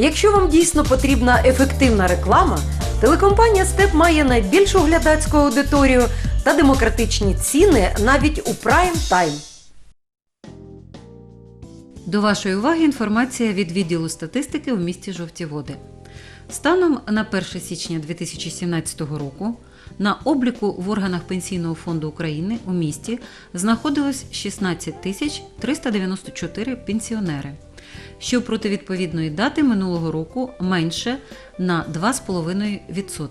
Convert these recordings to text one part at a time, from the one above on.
Якщо вам дійсно потрібна ефективна реклама, телекомпанія Степ має найбільшу глядацьку аудиторію та демократичні ціни навіть у прайм тайм. До вашої уваги інформація від відділу статистики у місті Жовті Води. Станом на 1 січня 2017 року на обліку в органах Пенсійного фонду України у місті знаходилось 16 тисяч 394 пенсіонери, що проти відповідної дати минулого року менше на 2,5%.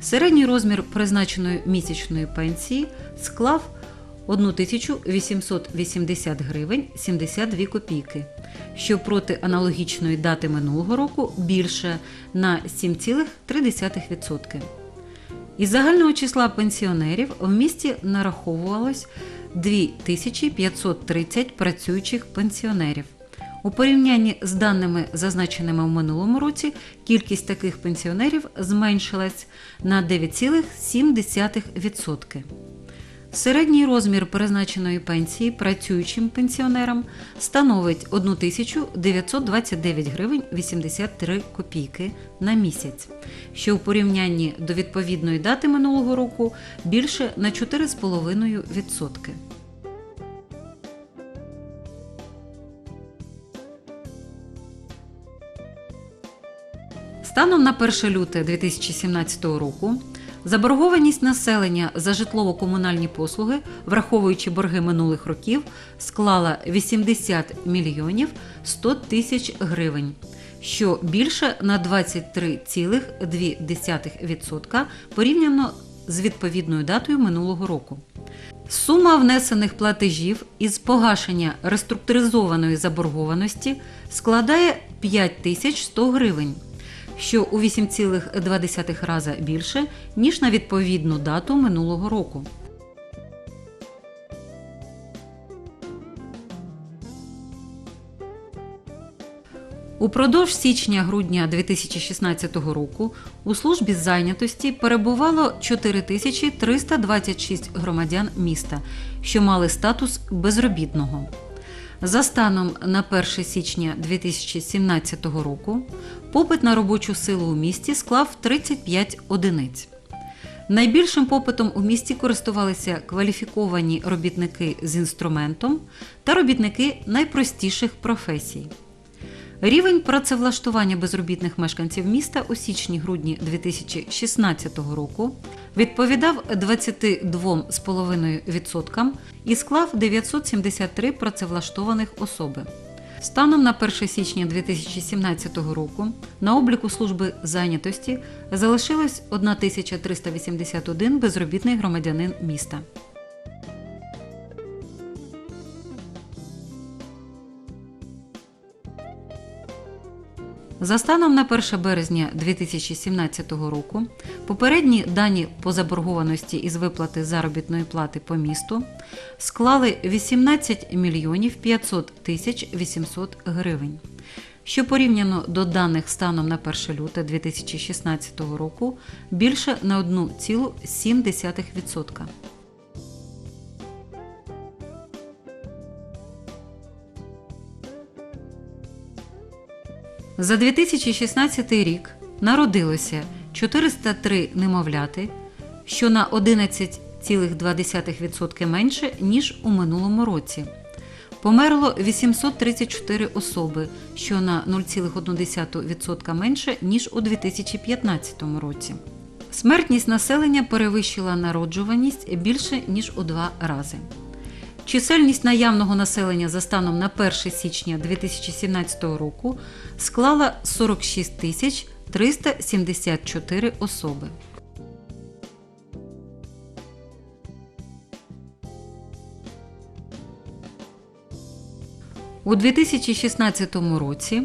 Середній розмір призначеної місячної пенсії склав 1880 гривень 72 копійки, що проти аналогічної дати минулого року більше на 7,3%. Із загального числа пенсіонерів в місті нараховувалось 2530 працюючих пенсіонерів. У порівнянні з даними, зазначеними в минулому році, кількість таких пенсіонерів зменшилась на 9,7%. Середній розмір призначеної пенсії працюючим пенсіонерам становить 1929 гривень 83 копійки на місяць, що у порівнянні до відповідної дати минулого року більше на 4,5%. Станом на 1 люте 2017 року заборгованість населення за житлово-комунальні послуги, враховуючи борги минулих років, склала 80 мільйонів 100 тисяч гривень, що більше на 23,2% порівняно з відповідною датою минулого року. Сума внесених платежів із погашення реструктуризованої заборгованості складає 5100 гривень, що у 8,2 рази більше, ніж на відповідну дату минулого року. Упродовж січня-грудня 2016 року у службі зайнятості перебувало 4326 громадян міста, що мали статус безробітного. За станом на 1 січня 2017 року попит на робочу силу у місті склав 35 одиниць. Найбільшим попитом у місті користувалися кваліфіковані робітники з інструментом та робітники найпростіших професій. Рівень працевлаштування безробітних мешканців міста у січні-грудні 2016 року відповідав 22,5% і склав 973 працевлаштованих особи. Станом на 1 січня 2017 року на обліку служби зайнятості залишилось 1381 безробітний громадянин міста. За станом на 1 березня 2017 року попередні дані по заборгованості із виплати заробітної плати по місту склали 18 мільйонів 500 тисяч 800 гривень, що порівняно до даних станом на 1 люте 2016 року більше на 1,7%. За 2016 рік народилося 403 немовляти, що на 11,2% менше, ніж у минулому році. Померло 834 особи, що на 0,1% менше, ніж у 2015 році. Смертність населення перевищила народжуваність більше ніж у два рази. Чисельність наявного населення за станом на 1 січня 2017 року склала 46 тисяч 374 особи. У 2016 році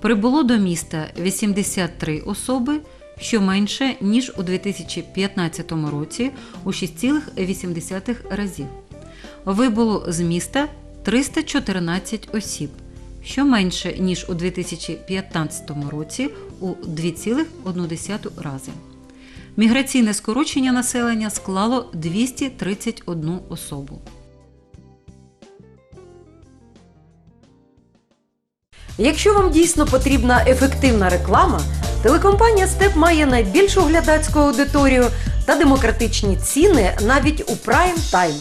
прибуло до міста 83 особи, що менше ніж у 2015 році у 6,8 разів. Вибуло з міста 314 осіб, що менше ніж у 2015 році у 2,1 рази. Міграційне скорочення населення склало 231 особу. Якщо вам дійсно потрібна ефективна реклама, телекомпанія Степ має найбільшу глядацьку аудиторію та демократичні ціни навіть у прайм тайм.